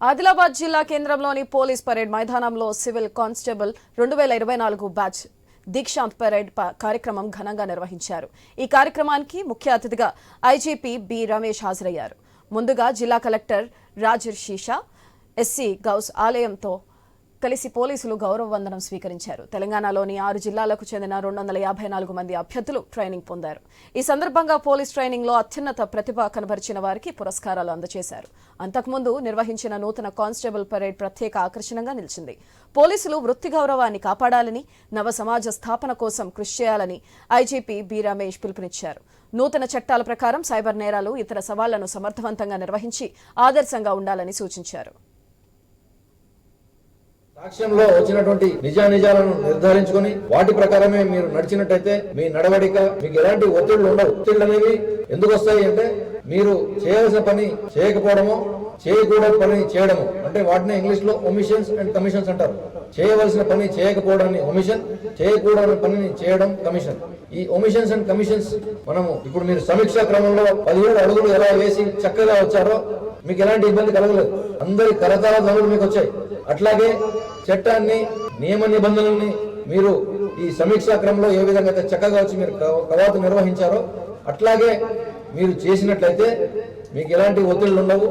ఆదిలాబాద్ జిల్లా కేంద్రంలోని police parade మైదానంలో సివిల్ కానిస్టేబుల్ రెండు వేల ఇరవై నాలుగు బ్యాచ్ దీక్షాంత్ పరేడ్ ప- కార్యక్రమం ఘనంగా నిర్వహించారు. ఈ కార్యక్రమానికి ముఖ్య అతిథిగా ఐజీపీ బి రమేష్ హాజరయ్యారు. ముందుగా జిల్లా కలెక్టర్ రాజర్ షీషా ఎస్సీ గౌస్ ఆలయంతో కలిసి పోలీసులు గౌరవ వందనం స్వీకరించారు. తెలంగాణలోని ఆరు జిల్లాలకు చెందిన రెండు వందల యాభై నాలుగు మంది అభ్యర్థులు ట్రైనింగ్ పొందారు. ఈ సందర్భంగా పోలీస్ ట్రైనింగ్లో అత్యున్నత ప్రతిభ కనబరిచిన వారికి పురస్కారాలు అందజేశారు. అంతకుముందు నిర్వహించిన నూతన కానిస్టేబుల్ పరేడ్ ప్రత్యేక ఆకర్షణగా నిలిచింది. పోలీసులు వృత్తి గౌరవాన్ని కాపాడాలని నవ సమాజ స్థాపన కోసం కృషి చేయాలని ఐజీపీ బి రమేష్ పిలుపునిచ్చారు. నూతన చట్టాల ప్రకారం సైబర్ నేరాలు ఇతర సవాళ్ళను సమర్థవంతంగా నిర్వహించి ఆదర్శంగా ఉండాలని సూచించారు. సాక్ష్యంలో వచ్చినటువంటి నిజానిజాలను నిర్ధారించుకొని వాటి ప్రకారమే మీరు నడిచినట్టయితే మీ నడవడిక మీకు ఎలాంటి ఒత్తిళ్ళు ఉండవు. ఒత్తిళ్ళు అనేవి ఎందుకు వస్తాయి అంటే మీరు చేయాల్సిన పని చేయకపోవడము చేయకూడని పని చేయడము. అంటే వాటిని ఇంగ్లీష్లో ఒమిషన్స్ అండ్ కమిషన్స్ అంటారు. చేయవలసిన పని చేయకపోవడాన్ని ఒమిషన్ చేయకూడని పనిని చేయడం కమిషన్ ఈ ఒమిషన్స్ అండ్ కమిషన్స్ మనము ఇప్పుడు మీరు సమీక్ష క్రమంలో పదిహేడు అడుగులు ఎలా వేసి చక్కగా వచ్చారో మీకు ఎలాంటి ఇబ్బంది కలగలేదు. అందరి కరతాల ధనులు మీకు వచ్చాయి. అట్లాగే చట్టాన్ని నియమ నిబంధనల్ని మీరు ఈ సమీక్షా క్రమంలో ఏ విధంగా అయితే చక్కగా వచ్చి మీరు కవాతు నిర్వహించారో అట్లాగే మీరు చేసినట్లయితే మీకు ఎలాంటి ఒత్తిళ్ళు ఉండవు.